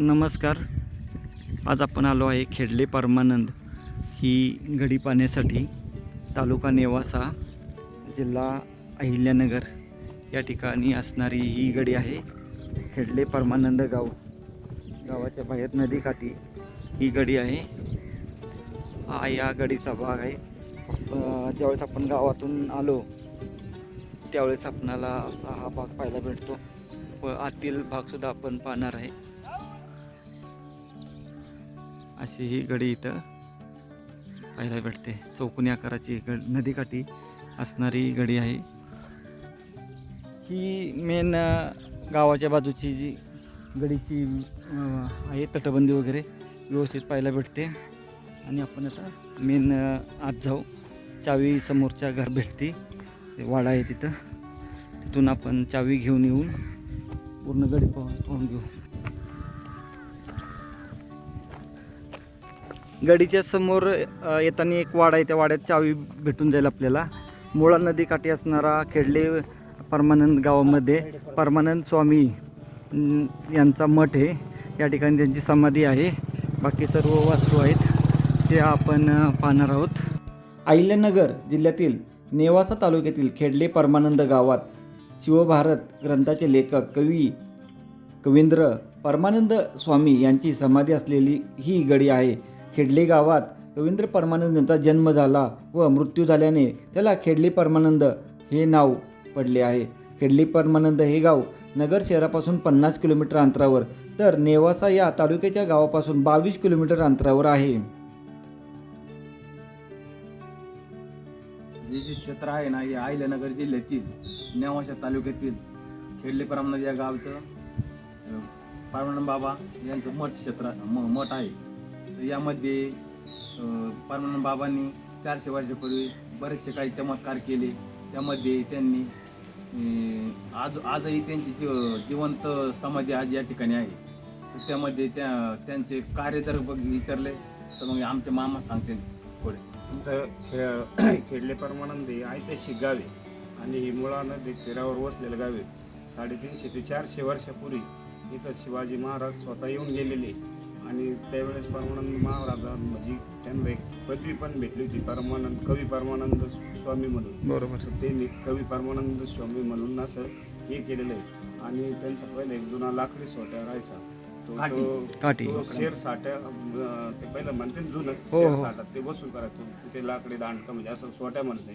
नमस्कार. आज आपण आलो आहे खेडले परमानंद ही गडी पाहण्यासाठी तालुका नेवासा जिल्हा अहिल्यानगर या ठिकाणी असणारी ही गडी आहे. खेडले परमानंद गाव. गावाच्या बाहेर नदीकाठी ही गडी आहे. हा या गडीचा भाग आहे. ज्यावेळेस आपण गावातून आलो त्यावेळेस आपणाला असा हा भाग पाहायला भेटतो. व आतील भागसुद्धा आपण पाहणार आहे. अशी ही गडी इथं पाहायला भेटते. चौकोनी आकाराची गड नदीकाठी असणारी गडी आहे. ही मेन गावाच्या बाजूची जी गडीची आहे तटबंदी वगैरे व्यवस्थित पाहायला भेटते. आणि आपण आता मेन आत जाऊ. चावी समोरच्या घर भेटते. ते वाडा आहे तिथं. तिथून आपण चावी घेऊन येऊन पूर्ण गडी पाहून पाहून घेऊ. गडीच्या समोर येताना एक वाडा आहे. त्या वाड्यात चावी भेटून जाईल आपल्याला. मुळा नदीकाठी असणारा खेडले परमानंद गावामध्ये परमानंद स्वामी यांचा मठ आहे. या ठिकाणी त्यांची समाधी आहे. बाकी सर्व वास्तू आहेत. ते आपण पाहणार आहोत. अहिल्यानगर जिल्ह्यातील नेवासा तालुक्यातील खेडले परमानंद गावात शिवभारत ग्रंथाचे लेखक कवी कवींद्र परमानंद स्वामी यांची समाधी असलेली ही गडी आहे. खेडले गावात रवींद्र परमानंद यांचा जन्म झाला व मृत्यू झाल्याने त्याला खेडली परमानंद हे नाव पडले आहे. खेडली परमानंद हे गाव नगर शहरापासून पन्नास किलोमीटर अंतरावर तर नेवासा या तालुक्याच्या गावापासून बावीस किलोमीटर अंतरावर आहे. हे जे क्षेत्र आहे ना हे अहिल्यानगर जिल्ह्यातील नेवाशा तालुक्यातील खेडले परमानंद या गावचं परमानंद बाबा यांचं मठ क्षेत्र म मठ आहे. यामध्ये परमानंद बाबांनी चारशे वर्षापूर्वी बरेचसे काही चमत्कार केले. त्यामध्ये त्यांनी आज आजही त्यांची जीव जिवंत समाधी आज या ठिकाणी आहे. त्यामध्ये त्या त्यांचे कार्य जर बघ विचारले. तर मग आमचे मामा सांगते पुढे. तुमचं खे खेडले परमानंद हे ऐतिहासिक गावे आणि ही मुळा नदी तीरावर वसलेलं गावे साडेतीनशे ते चारशे वर्षापूर्वी इथं शिवाजी महाराज स्वतः येऊन गेलेले. आणि त्यावेळेस परमानंद महाराजा म्हणजे त्यांना एक पदवी पण भेटली होती परमानंद कवी परमानंद स्वामी म्हणून बरोबर त्यांनी कवी परमानंद स्वामी म्हणून असं हे केलेलं आहे आणि त्यांचा पहिला एक जुना लाकडी सोट्या राहायचा काठी. काठी. शेर साठ्या ते पहिलं म्हणते जुनं हो, शेर हो. साठा ते वसूल करायचं ते लाकडी दांडका म्हणजे असं सोट्या म्हणत.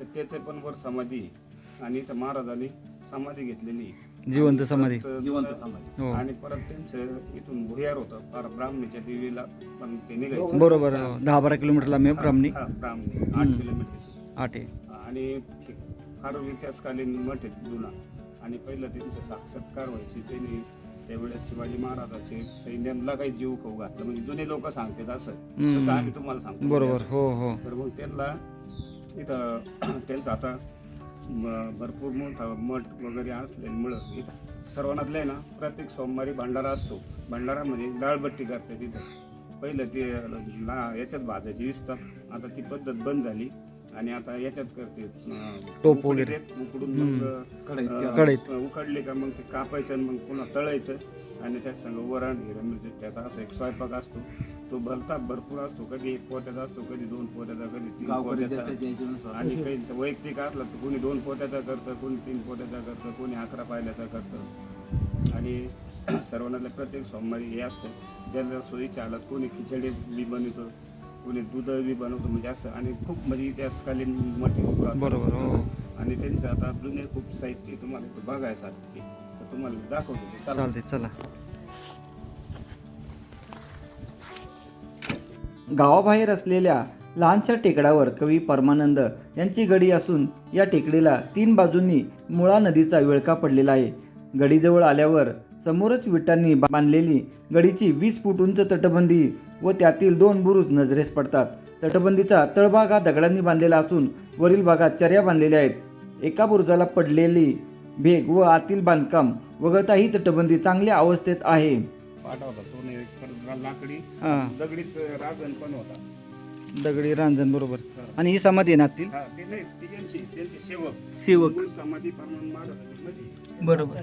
तर त्याचे पण वर समाधी आहे. आणि इथं महाराजांनी समाधी घेतलेली आहे. जिवंत समाधी. जिवंत समाधी. हो आणि परत त्यांचं इथून भुयार होतं फार ब्राह्मणीच्या देवीला पण ते निघायचं बरोबर हो. दहा बारा किलोमीटरला मे ब्राह्मणी हा, ब्राह्मणी आठ. किलोमीटर आठ आहे आणि हे फार इतिहासकालीन मठ आहे जुना आणि पहिलं त्यांचं साक्षात्कार व्हायचे त्यांनी त्यावेळेस शिवाजी महाराजाचे सैन्याला काही जीव खाऊ घातलं म्हणजे जुने लोक सांगतात असं हम्म. तसं आम्ही तुम्हाला सांगतो बरोबर. हो हो तर मग त्यांना इथं त्यांचं आता भरपूर मोठा मठ वगैरे असल्यामुळं इथं सर्वांनातलं आहे ना प्रत्येक सोमवारी भंडारा असतो. भंडारामध्ये डाळबट्टी करते तिथं पहिलं ते ला याच्यात भाजायची विसतात आता ती पद्धत बंद झाली आणि आता याच्यात करते टोप वगैरे. उकडून मग. उकडले का मग ते कापायचं आणि मग पुन्हा तळायचं. आणि त्या संग वरण मिरची त्याचा असा एक स्वयंपाक असतो. तो भलता भरपूर असतो कधी एक पोत्याचा असतो कधी दोन पोत्याचा कधी तीन गावकरी पोत्याचा. आणि काही वैयक्तिक असला तर कोणी दोन पोत्याचा करतं कोणी तीन पोत्याचा करतं कोणी अकरा पायल्याचा करतं आणि सर्वांना प्रत्येक सोमवारी हे असतं ज्याला सोयीच्या आलात कोणी खिचडी बी बनवतो कोणी दूध बी बनवतो म्हणजे असं आणि खूप म्हणजे इतिहासकालीन मोठे बरोबर, हो. आणि त्यांचं आता जुने खूप साहित्य तुम्हाला इथं बघायसारखं आहे. तर तुम्हाला दाखवतो ते. चला. चालते चला गावाबाहेर असलेल्या लहानशा टेकडावर कवी परमानंद यांची गडी असून या टेकडीला तीन बाजूंनी मुळा नदीचा विळखा पडलेला आहे. गडीजवळ आल्यावर समोरच विटांनी बांधलेली गडीची वीस फूट उंच तटबंदी व त्यातील दोन बुरुज नजरेस पडतात. तटबंदीचा तळभाग हा दगडांनी बांधलेला असून वरील भागात चर्या बांधलेल्या आहेत. एका बुरुजाला पडलेली भेग व आतील बांधकाम वगळता ही तटबंदी चांगल्या अवस्थेत आहे. लाकडी हां. दगडीच पण होता. दगडी रांजण बरोबर. आणि ही समाधी आहे ना आतील? हा ते नाही ती त्यांची त्यांचे सेवक. सेवक. मूळ समाधी बरोबर.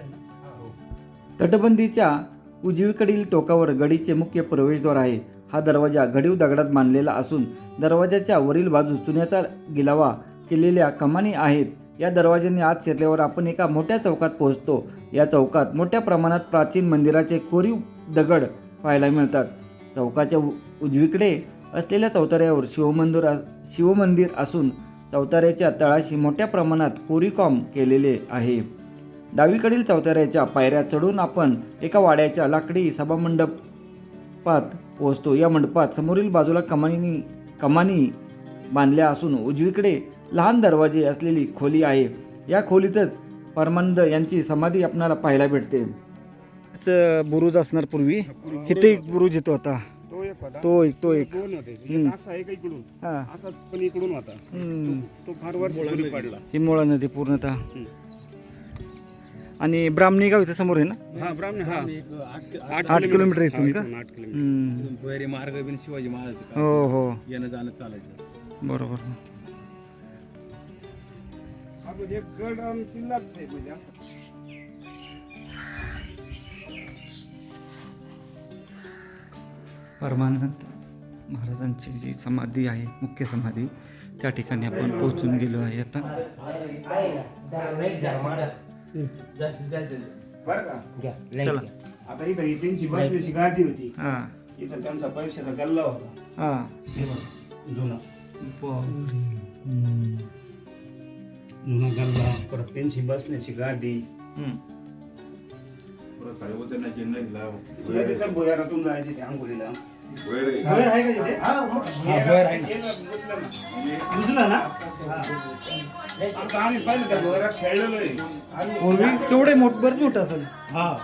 तटबंदीच्या उजवीकडील टोकावर गडीचे मुख्य प्रवेशद्वार आहे. हा दरवाजा घडीव दगडात बांधलेला असून दरवाजाच्या वरील बाजूस चुन्याचा गिलावा केलेल्या कमानी आहेत. या दरवाजाने आत शिरल्यावर आपण एका मोठ्या चौकात पोहोचतो. या चौकात मोठ्या प्रमाणात प्राचीन मंदिराचे कोरीव दगड पाहायला मिळतात. चौकाच्या उ- उजवीकडे असलेल्या चौताऱ्यावर शिवमंदिर अस- शिवमंदिर असून चौताऱ्याच्या तळाशी मोठ्या प्रमाणात कोरीकॉम केलेले आहे. डावीकडील चौताऱ्याच्या पायऱ्या चढून आपण एका वाड्याच्या लाकडी सभामंडपात पोहोचतो. या मंडपात समोरील बाजूला कमानी कमानी बांधल्या असून उजवीकडे लहान दरवाजे असलेली खोली आहे. या खोलीतच परमानंद यांची समाधी आपणाला पाहायला भेटते. बुरुज असणार पूर्वी. इथे एक बुरुज येतो आता. तो एक होता. तो एक तो एक. दोन होते. हम्म. एक असा एक इकडून. हा. असा पण इकडून होता. हम्म. तो फार वर्ष पडला. ही मुळा नदी पूर्णतः. आणि ब्राह्मणी गाव इथे समोर आहे ना? हा ब्राह्मण हा. एक आठ किलोमीटर. इथून का? इथून आठ किलोमीटर. हम्म. भुयारी मार्ग बिन शिवाजी महाराज हो हो. येणं जाणं चालायचं. बरोबर. हा म्हणजे गड आणि किल्लाच आहे म्हणजे असं. परमानंद महाराजांची जी समाधी आहे मुख्य समाधी त्या ठिकाणी आपण पोहोचून गेलो आहे आता. जास्तीत जास्त बरं का? चला आता इथं त्यांची बसण्याची गादी होती. हा. इथं त्यांचा पैशाचा गल्ला होता. हा. जुना. जुना गल्ला परत त्यांची बसण्याची गादी हम्म. तिथं भुयारातून जायचे ते आंघोळीला. आहे. का तिथे आहे ना. ना आम्ही पाहिलं त्या भुयारात खेळलेलो आहे. पूर्वी केवढे मोठ बरंच मोठं असेल. हा.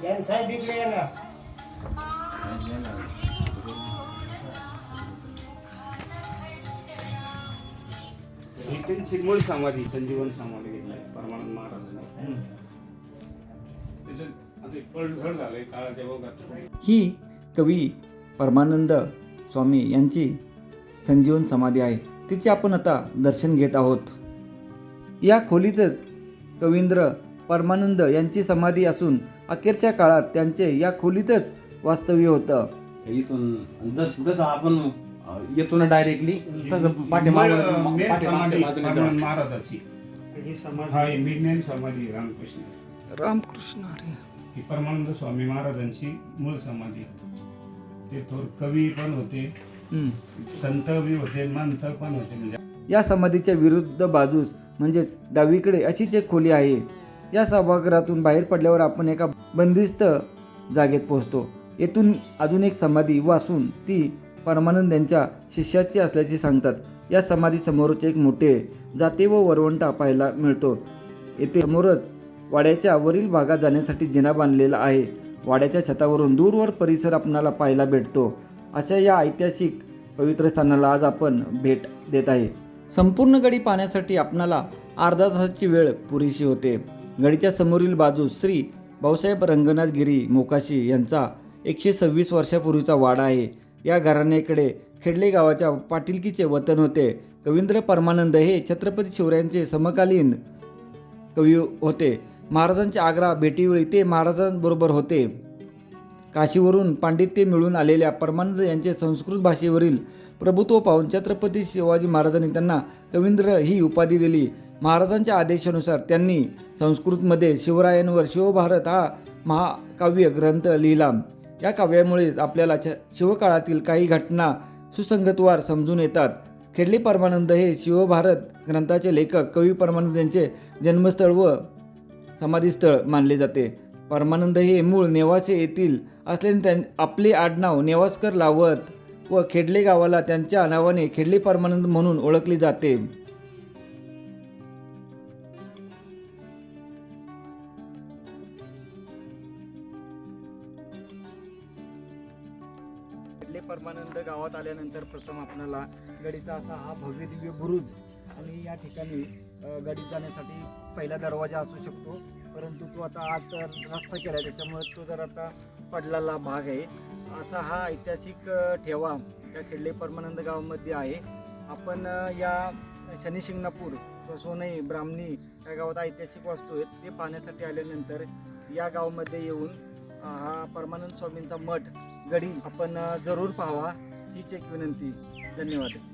ही त्यांची मूळ समाधी संजीवन समाधी घेतली परमानंद महाराजांनी ही कवी परमानंद स्वामी यांची संजीवन समाधी आहे. तिचे आपण आता दर्शन घेत आहोत. या खोलीतच कवींद्र परमानंद यांची समाधी असून अखेरच्या काळात त्यांचे या खोलीतच वास्तव्य होतं. इथून आपण येतो ना डायरेक्टली तसं पाठीमागं मेन- पाठीमागच्या समाधी बाजूने महाराजाची. हा ही मेन रामकृष्ण. रामकृष्ण हरे. ही परमानंद स्वामी महाराजांची मूळ समाधी ते थोर कवी पण होते हम्म. संत बी होते मंत पण होते म्हणजे या समाधीच्या विरुद्ध बाजूस म्हणजेच डावीकडे अशीच एक खोली आहे. या सभागृहातून बाहेर पडल्यावर आपण एका बंदिस्त जागेत पोहोचतो. येथून अजून एक समाधी वासून ती परमानंद यांच्या शिष्याची असल्याचे सांगतात. या समाधीसमोरच एक मोठे जाते व वरवंटा पाहायला मिळतो. येथे समोरच वाड्याच्या वरील भागात जाण्यासाठी जिना बांधलेला आहे. वाड्याच्या छतावरून दूरवर परिसर आपणाला पाहायला भेटतो. अशा या ऐतिहासिक पवित्र स्थानाला आज आपण भेट देत आहे. संपूर्ण गडी पाहण्यासाठी आपणाला अर्धा तासाची वेळ पुरेशी होते. गडीच्या समोरील बाजू श्री भाऊसाहेब रंगनाथ गिरी मोकाशी यांचा एकशे सव्वीस वर्षापूर्वीचा वाडा आहे. या घराण्याकडे खेडले गावाच्या पाटीलकीचे वतन होते. कवींद्र परमानंद हे छत्रपती शिवरायांचे समकालीन कवी होते. महाराजांच्या आग्रा भेटीवेळी ते महाराजांबरोबर होते. काशीवरून पांडित्य मिळून आलेल्या परमानंद यांचे संस्कृत भाषेवरील प्रभुत्व पाहून छत्रपती शिवाजी महाराजांनी त्यांना कवींद्र ही उपाधी दिली. महाराजांच्या आदेशानुसार त्यांनी संस्कृतमध्ये शिवरायांवर शिवभारत हा महाकाव्य ग्रंथ लिहिला. या काव्यामुळेच आपल्याला शिवकाळातील काही घटना सुसंगतवार समजून येतात. खेडले परमानंद हे शिवभारत ग्रंथाचे लेखक कवी परमानंद यांचे जन्मस्थळ व समाधीस्थळ मानले जाते. परमानंद हे मूळ नेवासे येथील असल्याने त्यां आपले आडनाव नेवासकर लावत व खेडले गावाला त्यांच्या नावाने खेडले परमानंद म्हणून ओळखले जाते. खेडले परमानंद गावात आल्यानंतर प्रथम आपल्याला गडीचा असा हा भव्य दिव्य बुरुज आणि या ठिकाणी अ, गडीत जाण्यासाठी पहिला दरवाजा असू शकतो. परंतु तो आता आत रस्ता केला आहे त्याच्यामुळे तो जर आता पडलेला भाग आहे असा हा ऐतिहासिक ठेवा त्या खेडले परमानंद गावामध्ये आहे. आपण या शनी शिंगणापूर सोनई ब्राह्मणी या गावात ऐतिहासिक वास्तू आहेत ते पाहण्यासाठी आल्यानंतर या गावामध्ये येऊन हा परमानंद स्वामींचा मठ गडी आपण जरूर पाहावा. हीच एक विनंती. धन्यवाद.